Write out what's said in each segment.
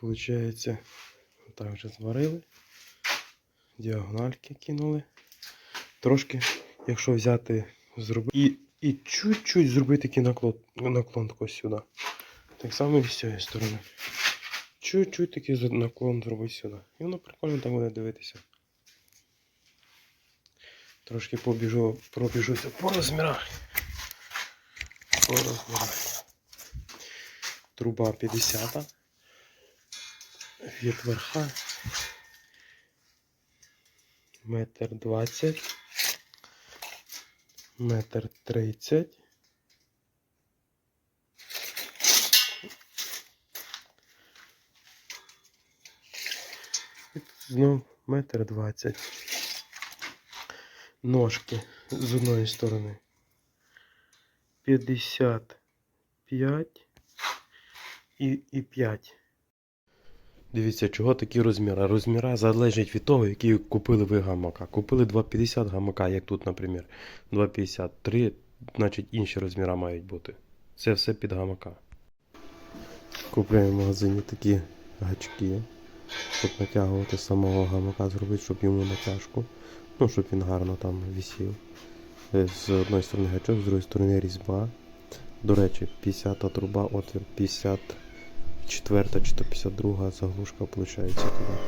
Получається, так вже зварили, діагональки кинули. Трошки, якщо взяти, зробити і і чуть-чуть зробити такий наклон, наклон такий сюди. Так само і з цієї сторони. Чуть-чуть такий наклон зробити сюди. І воно прикольно там буде дивитися. Трошки побіжу, пробіжуся по розмірах. По розмірах. Труба 50 від верха. Метр 20. Метр 30. Знов метр двадцять. Ножки з одної сторони. 55 і, і 5. Дивіться, чого такі розміри. Розміри залежать від того, які купили ви гамака. Купили 2,50 гамака, як тут, наприклад. 2,50. 3, значить інші розміри мають бути. Це все під гамака. Купляємо в магазині такі гачки, щоб натягувати самого гамака, зробити, щоб йому натяжку. Ну, щоб він гарно там висів. Е, З одної сторони гачок, з другої сторони різьба. До речі, 50 труба, отвір 54 чи то 52 заглушка виходить туди.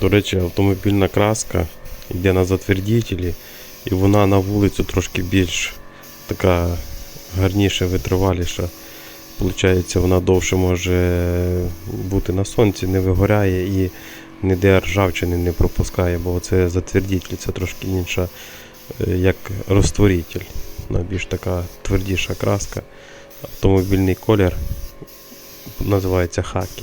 До речі, автомобільна краска йде на затвердітелі, і вона на вулицю трошки більш така гарніша, витриваліша. Получається, вона довше може бути на сонці, не вигоряє і ніде ржавчини не пропускає, бо це затвердітель, це трошки інша, е, як розтворитель. Більш така твердіша краска. Автомобільний колір називається хакі.